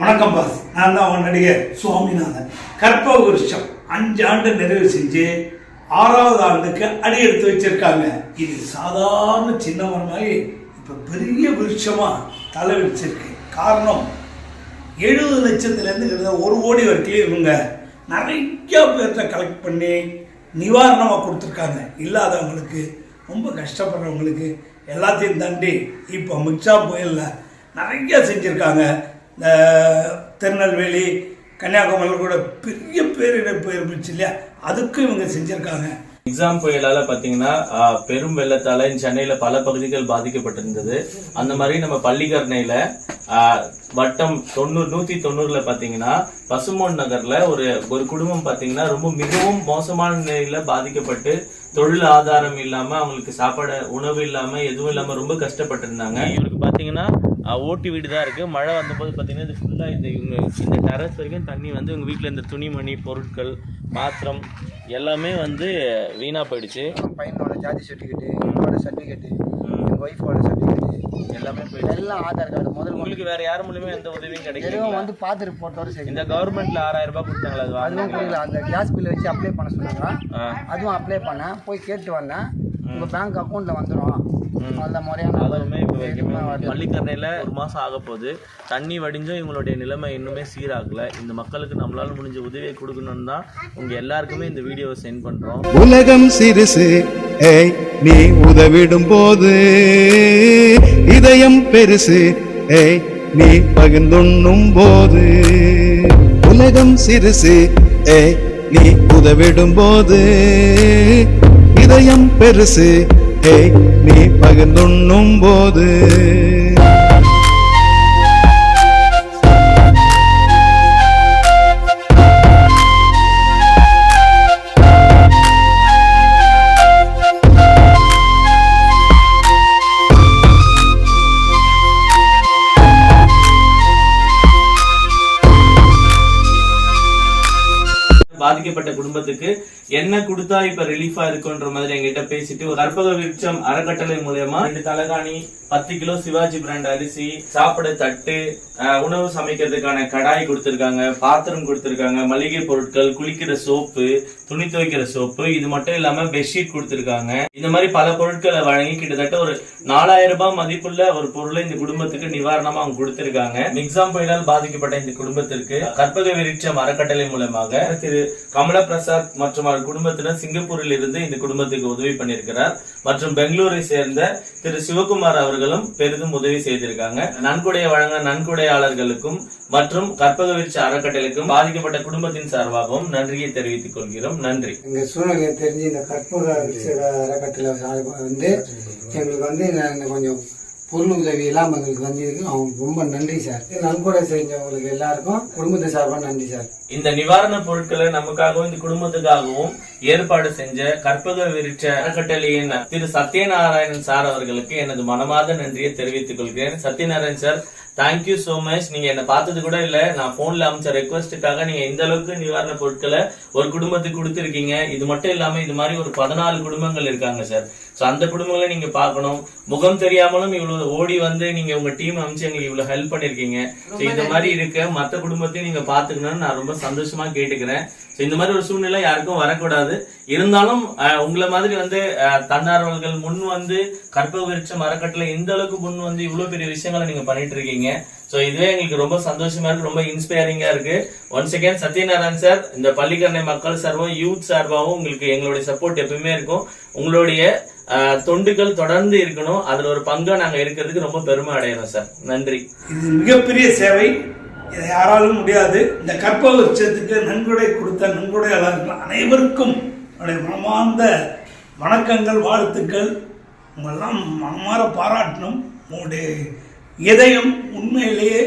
வணக்கம் பாஸ். நான் தான் அவன் நடிகர் சுவாமிநாதன். கற்ப விருஷம் அஞ்சு ஆண்டு நிறைவு செஞ்சு ஆறாவது ஆண்டுக்கு அடி எடுத்து வச்சிருக்காங்க. இது சாதாரண சின்ன மரமாகி இப்போ பெரிய விருட்சமாக தலை வச்சிருக்கு. காரணம் எழுபது லட்சத்துலேருந்து ஒரு கோடி வரைக்கும் இவங்க நிறைய பேர்த்த கலெக்ட் பண்ணி நிவாரணமாக கொடுத்துருக்காங்க. இல்லாதவங்களுக்கு ரொம்ப கஷ்டப்படுறவங்களுக்கு எல்லாத்தையும் தாண்டி இப்போ மிக்சா புயலில் நிறைய செஞ்சுருக்காங்க. இந்த திருநெல்வேலி கன்னியாகுமரி கூட பெரிய பேரிடப்பு இருந்துச்சு இல்லையா? அதுக்கும் இவங்க செஞ்சுருக்காங்க. எக்ஸாம் புயலால பாத்தீங்கன்னா பெரும் வெள்ளத்தால சென்னையில பல பகுதிகள் பாதிக்கப்பட்டிருந்தது. அந்த மாதிரி நம்ம பள்ளிக்கரணையில வட்டம் தொண்ணூறு நூத்தி தொண்ணூறுல பாத்தீங்கன்னா பசுமோன் நகர்ல ஒரு ஒரு குடும்பம் பாத்தீங்கன்னா ரொம்ப மிகவும் மோசமான நிலையில பாதிக்கப்பட்டு தொழில் ஆதாரம் இல்லாம அவங்களுக்கு சாப்பாடு உணவு இல்லாம எதுவும் இல்லாம ரொம்ப கஷ்டப்பட்டிருந்தாங்க. இவருக்கு பாத்தீங்கன்னா ஓட்டு வீடு தான் இருக்கு. மழை வந்தபோது பாத்தீங்கன்னா இது ஃபுல்லா இந்த இவங்க இந்த டெரஸ் வரைக்கும் தண்ணி வந்து இவங்க வீட்டுல இந்த துணிமணி பொருட்கள் பாத்திரம் எல்லாமே வந்து வீணா போயிடுச்சு. பையனோட ஜாதி சர்டிஃபிகேட்டு என்னோட சர்டிஃபிகேட்டு என் ஒய்ஃபோட சர்டிஃபிகேட்டு எல்லாமே போயிடுச்சு எல்லாம் ஆதார் கார்டு முதல் கொண்டு. உங்களுக்கு வேற யார் மூலியமா எந்த உதவியும் எதுவும் கிடைக்கல வந்து பார்த்துட்டு போட்டோட சரி. இந்த கவர்மெண்ட்ல ஆறாயிரம் ரூபாய் கொடுத்தாங்களா அது அதுவும் அந்த கேஸ் பில் வச்சு அப்ளை பண்ண சொன்னாங்க. அதுவும் அப்ளை பண்ணேன். போய் கேட்டு வந்தேன். உங்கள் பேங்க் அக்கௌண்ட்டில் வந்துடும் அந்த முறையான அதுவுமே. பள்ளிக்கரணையில ஒரு மாசம் ஆக போகுது. தண்ணி வடிஞ்சும் இவங்களுடைய நிலைமை இன்னுமே சீராகல. இந்த மக்களுக்கு நம்மளால முடிஞ்ச உதவியை கொடுக்கணும்னு தான் உங்க எல்லாருக்குமே இந்த வீடியோவை சென்ட் பண்றோம். உலகம் சிறுசு. ஏய் நீ உதவிடும் போது இதயம் பெருசு. ஏய் நீ பகிர்ந்துண்ணும் போது உலகம் சிறுசு. ஏய் நீ உதவிடும் போது இதயம் பெருசு. ஏய் நீ பகிர்ந்துண்ணும் போது பாதிக்கப்பட்ட குடும்பத்துக்கு என்ன கொடுத்தா இப்ப ரிலீஃபா இருக்குன்ற மாதிரி எங்கிட்ட பேசிட்டு ஒரு கற்பக விருட்சம் அறக்கட்டளை மூலயமா ரெண்டு தலகாணி பத்து கிலோ சிவாஜி பிராண்ட் அரிசி சாப்பிட தட்டு உணவு சமைக்கிறதுக்கான கடாய் கொடுத்திருக்காங்க பாத்திரம் கொடுத்திருக்காங்க மளிகை பொருட்கள் குளிக்கிற சோப்பு துணி துவைக்கிற சோப்பு இது மட்டும் இல்லாம பெட்ஷீட் கொடுத்திருக்காங்க. இந்த மாதிரி பல பொருட்களை வழங்கி கிட்டத்தட்ட ஒரு நாலாயிரம் ரூபாய் மதிப்புள்ள ஒரு பொருளை இந்த குடும்பத்துக்கு நிவாரணமா அவங்க கொடுத்திருக்காங்க. மிக்சாம் புயலால் பாதிக்கப்பட்ட இந்த குடும்பத்திற்கு கற்பக விருட்சம் அறக்கட்டளை மூலமாக திரு கமல பிரசாத் மற்றும் குடும்பத்தினர் சிங்கப்பூரில் இருந்து இந்த குடும்பத்துக்கு உதவி பண்ணியிருக்கிறார். மற்றும் பெங்களூரை சேர்ந்த திரு சிவகுமார் அவர்களும் பெரிதும் உதவி செய்திருக்காங்க. நன்கொடையை வழங்க நன்கொடையாளர்களுக்கும் மற்றும் கற்பக வீழ்ச்சி அறக்கட்டளைக்கும் பாதிக்கப்பட்ட குடும்பத்தின் சார்பாகவும் நன்றியை தெரிவித்துக் கொள்கிறோம். நன்றி. எங்க சூழ்நிலையை தெரிஞ்சு இந்த கற்பூர அறக்கட்டளை வந்து எங்களுக்கு வந்து கொஞ்சம் பொருள் உதவி எல்லாம் எங்களுக்கு வந்ததுக்கு அவங்களுக்கு ரொம்ப நன்றி சார். நன்கொடை செஞ்சவங்களுக்கு எல்லாருக்கும் குடும்பத்தை சார்பாக நன்றி சார். இந்த நிவாரண பொருட்களை நமக்காகவும் இந்த குடும்பத்துக்காகவும் ஏற்பாடு செஞ்ச கற்பக விரிச்ச அறக்கட்டளையின் திரு சத்யநாராயணன் சார் அவர்களுக்கு எனது மனமார்ந்த நன்றியை தெரிவித்துக் கொள்கிறேன். Satyanarayan sir thank you so much நீங்க என்ன பார்த்தது கூட இல்ல. நான் போன்ல அமைச்ச ரெக்வஸ்ட்டுக்காக நீங்க இந்த அளவுக்கு நிவாரண பொருட்களை ஒரு குடும்பத்துக்கு கொடுத்துருக்கீங்க. இது மட்டும் இல்லாம இது மாதிரி ஒரு பதினாலு குடும்பங்கள் இருக்காங்க சார் சோ அந்த குடும்பங்களை நீங்க பார்க்கணும். முகம் தெரியாமலும் இவ்வளவு ஓடி வந்து நீங்க உங்க டீம் அமைச்சு எங்களுக்கு இவ்வளவு ஹெல்ப் பண்ணிருக்கீங்க. So இந்த மாதிரி இருக்க மத்த குடும்பத்தையும் நீங்க பாத்துக்கணும்னு நான் ரொம்ப சந்தோஷமா கேட்டுக்கிறேன். இந்த மாதிரி ஒரு சூழ்நிலை யாருக்கும் வரக்கூடாது. இருந்தாலும் உங்களை மாதிரி வந்து தன்னார்வலர்கள் முன் வந்து கற்பக விருட்சம் அறக்கட்டளை இந்த அளவுக்கு முன் வந்து இவ்வளவு பெரிய விஷயங்களை நீங்க பண்ணிட்டு இருக்கீங்க. சோ இதுவே எங்களுக்கு ரொம்ப சந்தோஷமா இருக்கு ரொம்ப இன்ஸ்பைரிங்கா இருக்கு. ஒன்ஸ் செகண்ட் சத்யநாராயண் சார் இந்த பள்ளிக்கரணை மக்கள் சார்பாகவும் யூத் சார்பாகவும் உங்களுக்கு எங்களுடைய சப்போர்ட் எப்பவுமே இருக்கும். உங்களுடைய தொண்டுகள் தொடர்ந்து இருக்கணும். அதுல ஒரு பங்கா நாங்க இருக்கிறதுக்கு ரொம்ப பெருமை அடையணும் சார் நன்றி. இது மிகப்பெரிய சேவை. இதை யாராலும் முடியாது. இந்த கற்பக உச்சத்துக்கு நன்கொடை கொடுத்த நன்கொடையாளர்கள் அனைவருக்கும் என்னுடைய மனமார்ந்த வணக்கங்கள் வாழ்த்துக்கள். உங்களெல்லாம் மனமாற பாராட்டணும். உங்களுடைய இதயம் உண்மையிலேயே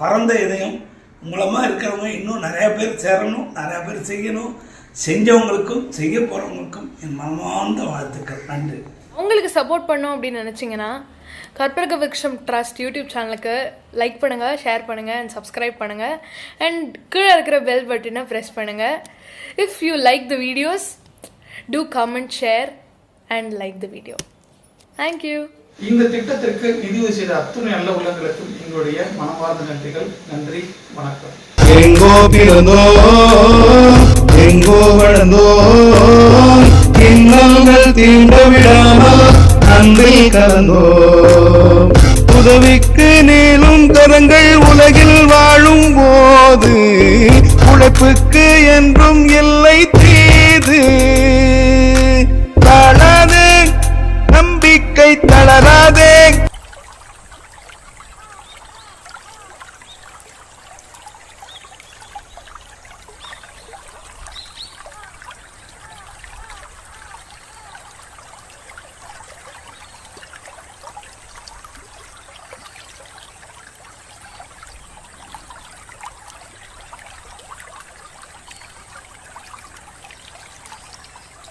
பரந்த இதயம் மூலமாக இருக்கிறவங்க இன்னும் நிறைய பேர் சேரணும் நிறைய பேர் செய்யணும். செஞ்சவங்களுக்கும் செய்ய போகிறவங்களுக்கும் என் மனமார்ந்த வாழ்த்துக்கள். நன்றி. உங்களுக்கு சப்போர்ட் பண்ணோம் அப்படின்னு நினச்சிங்கன்னா கற்பக விக்ஷம் ட்ரஸ்ட் யூடியூப் சேனலுக்கு லைக் பண்ணுங்கள் ஷேர் பண்ணுங்கள் அண்ட் சப்ஸ்கிரைப் பண்ணுங்கள் அண்ட் கீழே இருக்கிற பெல் பட்டனை ப்ரெஸ் பண்ணுங்கள் if you like the videos to comment share and like the video thank you இந்த திட்டத்திற்கு நிதியுதவி செய்த அத்துணை நல்ல உள்ளங்களுக்கும் எங்களுடைய மனமார்ந்த நன்றிகள். நன்றி வணக்கம். எங்கோ பிறந்தோ எங்கோ வளர்ந்தோ இன்னங்கள் தீண்ட விடாமல் நன்றி கலந்தோ. உதவிக்கு நீளும் கரங்கள் உலகில் வாழும் போது உழைப்புக்கு என்றும் இல்லை தீது. வாழ்க்கை தளராதே.